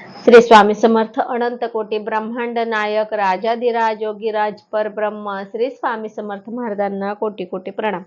श्री स्वामी समर्थ अनंत कोटी ब्रह्मांड नायक राजाधिराज योगीराज परब्रह्म श्री स्वामी समर्थ महाराजांना कोटी कोटी प्रणाम.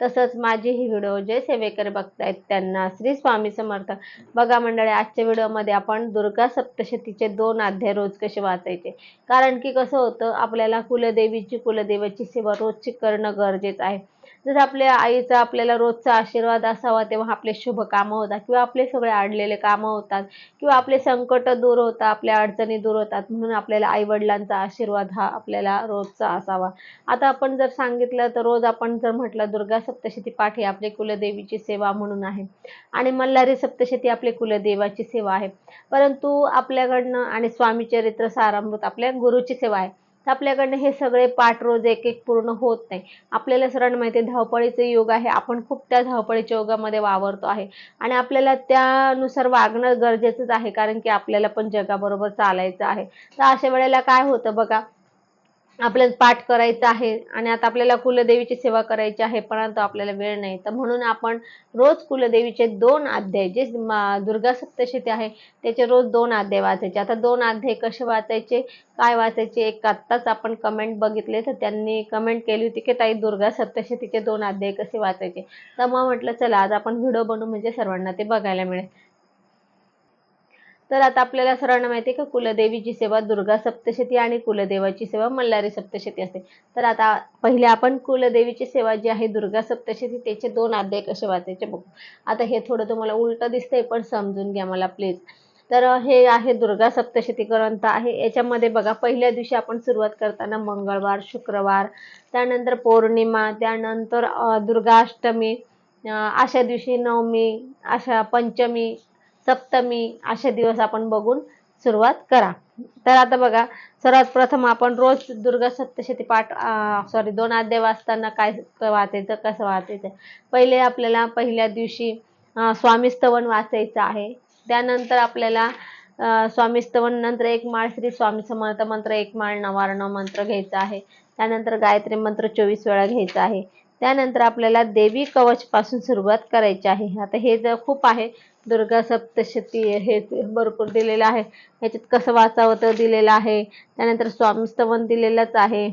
तसंच माझे ही व्हिडिओ जे सेवेकर बघतायत त्यांना श्री स्वामी समर्थ. बघा मंडळी आजच्या व्हिडिओमध्ये आपण दुर्गा सप्तशतीचे दोन अध्याय रोज कसे वाचायचे? कारण की कसं होतं आपल्याला कुलदेवीची कुलदेवाची सेवा रोजची करणं गरजेचं आहे. जर आपल्या आईचा आपल्याला रोजचा आशीर्वाद असावा तेव्हा आपले शुभ कामं होतात किंवा आपले सगळे अडलेले कामं होतात किंवा आपले संकट दूर होतात आपल्या अडचणी दूर होतात म्हणून आपल्याला आई वडिलांचा आशीर्वाद हा आपल्याला रोजचा असावा. आता आपण जर सांगितलं तर रोज आपण जर म्हटलं दुर्गा सप्तशती पाठ ही आपली कुलदेवीची सेवा म्हणून आहे. आणि मल्हारी सप्तशती आपली कुलदेवाची सेवा आहे. परंतु आपल्याकडनं आणि स्वामी चरित्र सारामृत आपल्या गुरुची सेवा आहे. तर आपल्याकडनं हे सगळे पाठ रोज एक एक पूर्ण होत नाही. आपल्याला सर्वांना माहिती आहे धावपळीचं योग आहे. आपण खूप त्या धावपळीच्या योगामध्ये वावरतो आहे. आणि आपल्याला त्यानुसार वागणं गरजेचंच आहे कारण की आपल्याला पण जगाबरोबर चालायचं आहे. तर अशा वेळेला काय होतं बघा आपल्याला पाठ करायचा आहे आणि आता आपल्याला कुलदेवीची सेवा करायची आहे परंतु आपल्याला वेळ नाही. तर म्हणून आपण रोज कुलदेवीचे दोन अध्याय जे दुर्गा सप्तशती आहे त्याचे रोज दोन अध्याय वाचायचे. आता दोन अध्याय कसे वाचायचे काय वाचायचे एक आत्ताच आपण कमेंट बघितले तर त्यांनी कमेंट केली होती की ताई दुर्गा सप्तशतीचे दोन अध्याय कसे वाचायचे? तर मग म्हटलं चला आज आपण व्हिडिओ बनवू म्हणजे सर्वांना ते बघायला मिळेल. तर आता आपल्याला सर्वांना माहिती आहे का कुलदेवीची सेवा दुर्गा सप्तशती आणि कुलदेवाची सेवा मल्हारी सप्तशती असते. तर आता पहिले आपण कुलदेवीची सेवा जी आहे दुर्गा सप्तशती त्याचे दोन अध्याय कसे वाचायचे बघू. आता हे थोडं तुम्हाला उलटं दिसतंय पण समजून घ्या मला प्लीज तर हे आहे दुर्गा सप्तशती ग्रंथ आहे. याच्यामध्ये बघा पहिल्या दिवशी आपण सुरुवात करताना मंगळवार शुक्रवार त्यानंतर पौर्णिमा त्यानंतर दुर्गाष्टमी अशा दिवशी नवमी अशा पंचमी सप्तमी असे दिवस आपण बघून सुरुवात करा. तर आता बघा सर्वात प्रथम आपण रोज दुर्गा सप्तशती पाठ सॉरी दोन अध्याय वाचताना काय वाचायचं कसं वाचायचं? पहिले आपल्याला पहिल्या दिवशी स्वामीस्तवन वाचायचं आहे. त्यानंतर आपल्याला स्वामीस्तवन नंतर एक माळ श्री स्वामी समर्थ मंत्र एक माळ नवारण मंत्र घ्यायचा आहे. त्यानंतर गायत्री मंत्र चोवीस वेळा घ्यायचा आहे. त्यानंतर आपल्याला देवी कवच पासून सुरुवात करायची आहे. आता हे जर खूप आहे दुर्गा सप्तशती हे भरपूर दिलेलं आहे. ह्याच्यात कसं वाचावं तर दिलेलं आहे. त्यानंतर स्वामीस्तवन दिलेलंच आहे.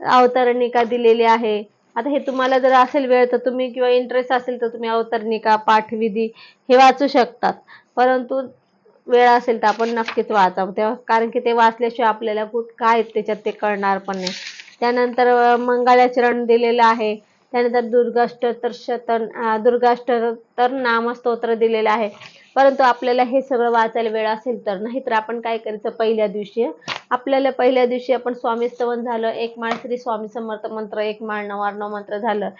अवतरणिका दिलेली आहे. आता हे तुम्हाला जर असेल वेळ तर तुम्ही किंवा इंटरेस्ट असेल तर तुम्ही अवतरणिका पाठविधी हे वाचू शकतात. परंतु वेळ असेल तर आपण नक्कीच वाचावं. तेव्हा कारण की ते वाचल्याशिवाय आपल्याला कुठ काय त्याच्यात ते कळणार पण नाही. त्यानंतर मंगळाचरण दिलेलं आहे. त्यानंतर दुर्गाष्टोत्तर शतन दुर्गाष्टोत्तर नामस्तोत्र दिलेलं आहे. परंतु आपल्याला हे सगळं वाचायला वेळ असेल तर नाहीतर आपण काय करायचं पहिल्या दिवशी? आपल्याला पहिल्या दिवशी आपण स्वामी स्तवन झालं एक माळ श्री स्वामी समर्थ मंत्र एक माळ नवार्णव मंत्र झालं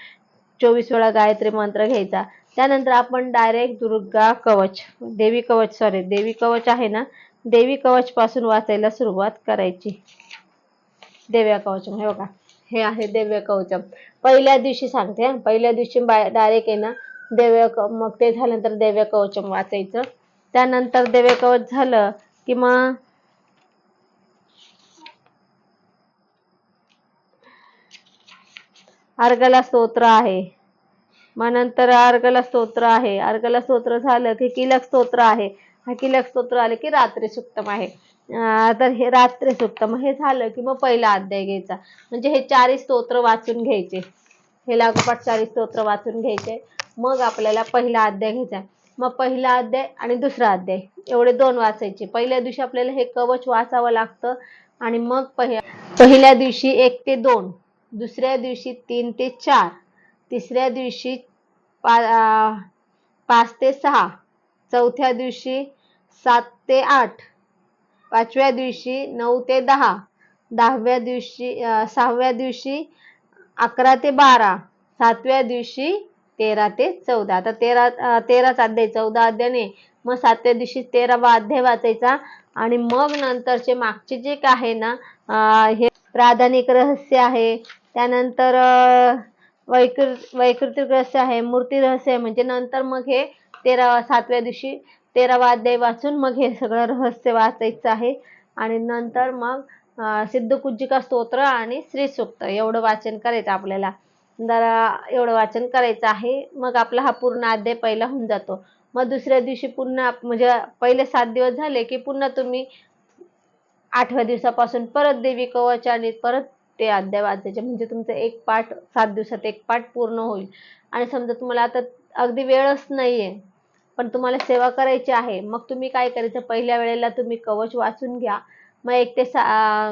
चोवीस वेळा गायत्री मंत्र घ्यायचा. त्यानंतर आपण डायरेक्ट दुर्गा कवच देवी कवच सॉरी देवी कवच आहे ना देवी कवच पासून वाचायला सुरुवात करायची. देव्या कवच हे बघा. हे आहे दिव्य कवचम. पहिल्या दिवशी सांगते पहिल्या दिवशी डायरेक्ट आहे ना देव्य मग ते झाल्यानंतर देव्य कवचम वाचायचं. त्यानंतर देव्य कवच झालं की मग अर्गला स्तोत्र आहे. मग नंतर अर्गला स्तोत्र आहे. अर्गला स्तोत्र झालं की किलक स्तोत्र आहे. हा किलक स्तोत्र आले की रात्री सुक्तम आहे. तर हे रात्री सुक्तम हे झालं की मग पहिला अध्याय घ्यायचा. म्हणजे हे चारही स्तोत्र वाचून घ्यायचे. हे लागोपाठ चारही स्तोत्र वाचून घ्यायचे. मग आपल्याला पहिला अध्याय घ्यायचा. मग पहिला अध्याय आणि दुसरा अध्याय. एवढे दोन वाचायचे. पहिल्या दिवशी आपल्याला हे कवच वाचावं लागतं. आणि मग पहिल्या पहिल्या दिवशी एक ते दोन दुसऱ्या दिवशी तीन ते चार तिसऱ्या दिवशी पा पाच ते सहा चौथ्या दिवशी सात ते आठ पाचव्या दिवशी नऊ ते दहा दहाव्या दिवशी सहाव्या दिवशी अकरा ते बारा सातव्या दिवशी तेरा ते चौदा. आता तेरा तेराच अध्याय चौदा अध्याय मग सातव्या दिवशी तेरावा अध्याय वाचायचा आणि मग नंतरचे मागचे जे काय आहे ना हे प्राधानिक रहस्य आहे. त्यानंतर वैकृ वैकृतिक रहस्य आहे मूर्ती रहस्य आहे. म्हणजे नंतर मग हे तेरा सातव्या दिवशी तेरावा अध्याय वाचून मग हे सगळं रहस्य वाचायचं आहे. आणि नंतर मग सिद्धकुज्जिका स्तोत्र आणि श्रीसूक्त एवढं वाचन करायचं आपल्याला. जरा एवढं वाचन करायचं आहे. मग आपला हा पूर्ण अध्याय पहिला होऊन जातो. मग दुसऱ्या दिवशी पुन्हा म्हणजे पहिले सात दिवस झाले की पुन्हा तुम्ही आठव्या दिवसापासून परत देवी कवच आणि परत ते अध्याय वाचायचे. म्हणजे तुमचं एक पाठ सात दिवसात एक पाठ पूर्ण होईल. आणि समजा तुम्हाला आता अगदी वेळच नाहीये. पण तुम्हाला सेवा करायची आहे. मग तुम्ही काय करायचं? पहिल्या वेळेला तुम्ही कवच वाचून घ्या. मग एक ते सा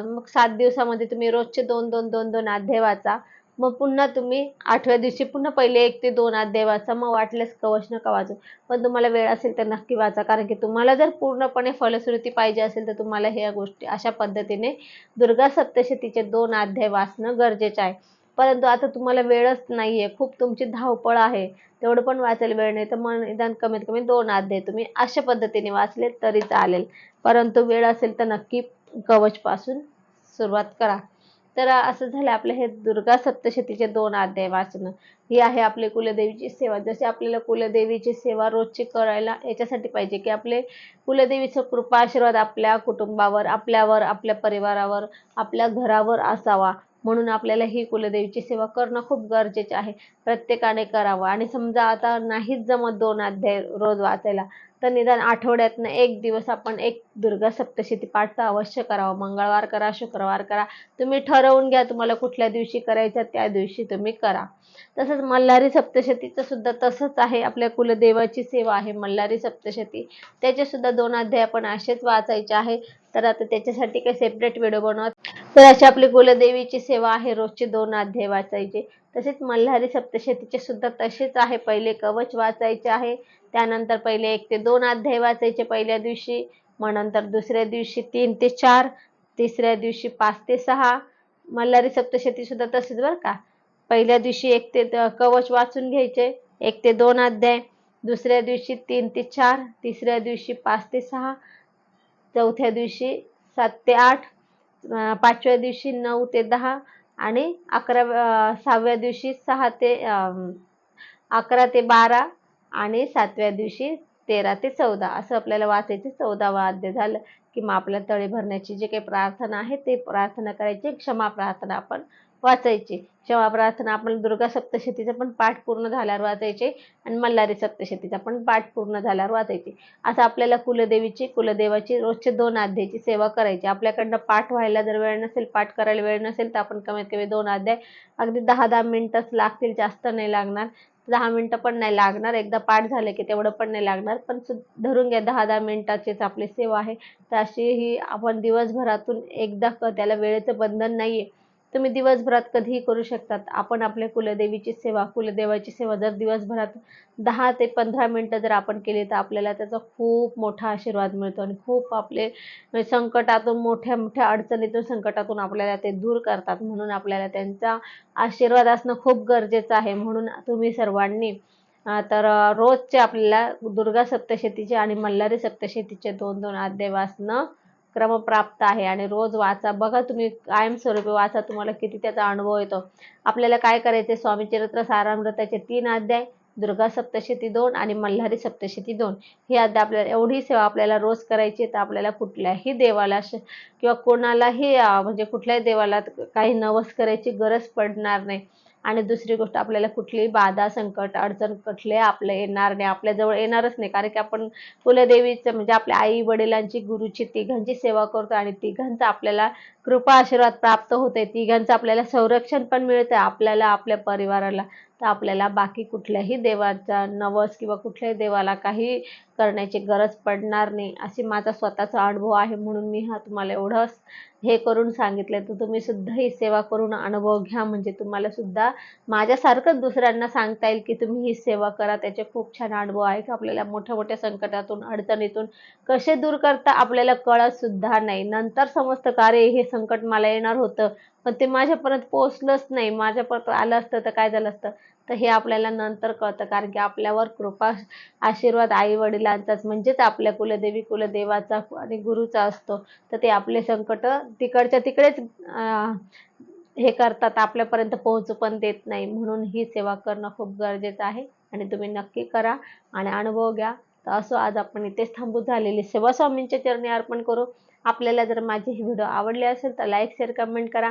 मग सात दिवसामध्ये तुम्ही रोजचे दोन दोन दोन दोन अध्याय वाचा. मग पुन्हा तुम्ही आठव्या दिवशी पुन्हा पहिले एक ते दोन अध्याय वाचा. मग वाटल्यास कवच नका वाचू. पण तुम्हाला वेळ असेल तर नक्की वाचा. कारण की तुम्हाला जर पूर्णपणे फलश्रुती पाहिजे असेल तर तुम्हाला ह्या गोष्टी अशा पद्धतीने दुर्गा सप्तशतीचे दोन अध्याय वाचणं गरजेचं आहे. परंतु आता तुम्हाला वेळच नाही आहे खूप तुमची धावपळ आहे. तेवढं पण वाचायला वेळ नाही. तर मग निदान कमीत कमी दोन अध्याय तुम्ही अशा पद्धतीने वाचले तरी चालेल. परंतु वेळ असेल तर नक्की कवचपासून सुरुवात करा. तर असं झालं आपलं हे दुर्गा सप्तशतीचे दोन अध्याय वाचणं. ही आहे आपली कुलदेवीची सेवा. जसे आपल्याला कुलदेवीची सेवा रोजची करायला याच्यासाठी पाहिजे की आपले कुलदेवीचं कृपा आशीर्वाद आपल्या कुटुंबावर आपल्यावर आपल्या परिवारावर आपल्या घरावर असावा. म्हणून आपल्याला ही कुलदेवीची सेवा करणं खूप गरजेचे आहे. प्रत्येकाने करावं. आणि समजा आता नाहीच जमत दोन अध्याय रोज वाचायला तर निदान आठवड्यातनं एक दिवस आपण एक दुर्गा सप्तशती पाठ अवश्य करावं. मंगळवार करा शुक्रवार करा. तुम्ही ठरवून घ्या तुम्हाला कुठल्या दिवशी करायचं त्या दिवशी तुम्ही करा. तसंच मल्हारी सप्तशतीचं सुद्धा तसंच आहे. आपल्या कुलदेवाची सेवा आहे मल्हारी सप्तशती. त्याचे सुद्धा दोन अध्याय आपण असेच वाचायचे आहे. तर आता त्याच्यासाठी काही सेपरेट व्हिडिओ बनवत तर अशी आपली कुलदेवीची सेवा आहे रोजचे दोन अध्याय वाचायचे. तसेच मल्हारी सप्तशतीचे सुद्धा तसेच आहे. पहिले कवच वाचायचे आहे. त्यानंतर पहिले एक ते दोन अध्याय वाचायचे पहिल्या दिवशी. मग नंतर दुसऱ्या दिवशी तीन ते चार. तिसऱ्या दिवशी पाच ते सहा. मल्हारी सप्तशती सुद्धा तसेच बरं का. पहिल्या दिवशी एक ते कवच वाचून घ्यायचे. एक ते दोन अध्याय दुसऱ्या दिवशी तीन ते चार. तिसऱ्या दिवशी पाच ते सहा. चौथ्या दिवशी सात ते आठ. पाचव्या दिवशी नऊ ते दहा आणि अकरा सहाव्या दिवशी सहा ते अकरा ते बारा आणि सातव्या दिवशी तेरा ते चौदा. असं आपल्याला वाचायचे. चौदावा वाद्य झालं की मग आपल्या तळी भरण्याची जी काही प्रार्थना आहे ते प्रार्थना करायची. क्षमा प्रार्थना आपण वाचायचे. जेव्हा प्रार्थना आपण दुर्गा सप्तशतीचा पण पाठ पूर्ण झाल्यावर वाचायचे आणि मल्हारी सप्तशतीचा पण पाठ पूर्ण झाल्यावर वाचायचे. असं आपल्याला कुलदेवीची कुलदेवाची रोजचे दोन अध्यायाची सेवा करायची. आपल्याकडनं पाठ व्हायला जर वेळ नसेल पाठ करायला वेळ नसेल तर आपण कमीत कमी दोन अध्याय अगदी दहा दहा मिनटंच लागतील जास्त नाही लागणार. दहा मिनिटं पण नाही लागणार. एकदा पाठ झाले की तेवढं पण नाही लागणार. पण सु- धरून घ्या दहा दहा मिनिटाचीच आपली सेवा आहे. तर अशी ही आपण दिवसभरातून एकदा क त्याला वेळेचं बंधन नाहीये. तुम्ही दिवसभरात कधीही करू शकतात. आपण आपल्या कुलदेवीची सेवा कुलदेवाची सेवा जर दिवसभरात दहा ते पंधरा मिनटं जर आपण केली तर आपल्याला त्याचा खूप मोठा आशीर्वाद मिळतो आणि खूप आपले संकटातून मोठ्या मोठ्या अडचणीतून संकटातून आपल्याला ते दूर करतात. म्हणून आपल्याला त्यांचा आशीर्वाद असणं खूप गरजेचं आहे. म्हणून तुम्ही सर्वांनी तर रोजचे आपल्याला दुर्गा सप्तशतीचे आणि मल्हारी सप्तशतीचे दोन दोन अध्याय वाचणं क्रमप्राप्त आहे आणि रोज वाचा. बघा तुम्ही कायमस्वरूपी वाचा. तुम्हाला किती त्याचा अनुभव येतो. आपल्याला काय करायचे स्वामी चरित्र सारामृताचे तीन अध्याय दुर्गा सप्तशती दोन आणि मल्हारी सप्तशती दोन. हे अध्याय आपल्याला एवढी सेवा आपल्याला रोज करायची आहे, तर आपल्याला कुठल्याही देवाला श- किंवा कोणालाही म्हणजे कुठल्याही देवाला काही नवस करायची गरज पडणार नाही. आणि दुसरी गोष्ट आपल्याला कुठलीही बाधा संकट अडचण कुठले आपलं येणार नाही आपल्याजवळ येणारच नाही. कारण की आपण कुलदेवीचं म्हणजे आपल्या आई वडिलांची गुरुची तिघांची सेवा करतो आणि तिघांचं आपल्याला कृपा आशीर्वाद प्राप्त होते तिघांचं आपल्याला संरक्षण पण मिळतं आपल्याला आपल्या परिवाराला. तर आपल्याला बाकी कुठल्याही देवाचा नवस किंवा कुठल्याही देवाला काही करण्याची गरज पडणार नाही अशी माझा स्वतःचा अनुभव आहे म्हणून मी हा तुम्हाला एवढंच हे करून सांगितलं तर तुम्ही सुद्धा ही सेवा करून अनुभव घ्या. म्हणजे तुम्हाला सुद्धा माझ्यासारखंच दुसऱ्यांना सांगता येईल की तुम्ही ही सेवा करा. त्याचे खूप छान अनुभव आहे की आपल्याला मोठ्या मोठ्या संकटातून अडचणीतून कसे दूर करता आपल्याला कळत सुद्धा नाही. नंतर समजतं का अरे हे संकट मला येणार होतं. पण ते माझ्यापर्यंत पोहोचलंच नाही. माझ्यापर्यंत आलं असतं तर काय झालं असतं? तर हे आपल्याला नंतर कळतं. कारण की आपल्यावर कृपा आशीर्वाद आई वडिलांचाच म्हणजेच आपल्या कुलदेवी कुलदेवाचा आणि गुरुचा असतो. तर ते आपले संकट तिकडच्या तिकडेच हे करतात. आपल्यापर्यंत पोहोचू पण देत नाही. म्हणून ही सेवा करणं खूप गरजेचं आहे. आणि तुम्ही नक्की करा आणि अनुभव घ्या. तर असो आज आपण इथेच थांबू झालेली. सेवा स्वामींच्या चरणी अर्पण करू. आपल्याला जर माझे ही व्हिडिओ आवडले असेल तर लाईक शेअर कमेंट करा.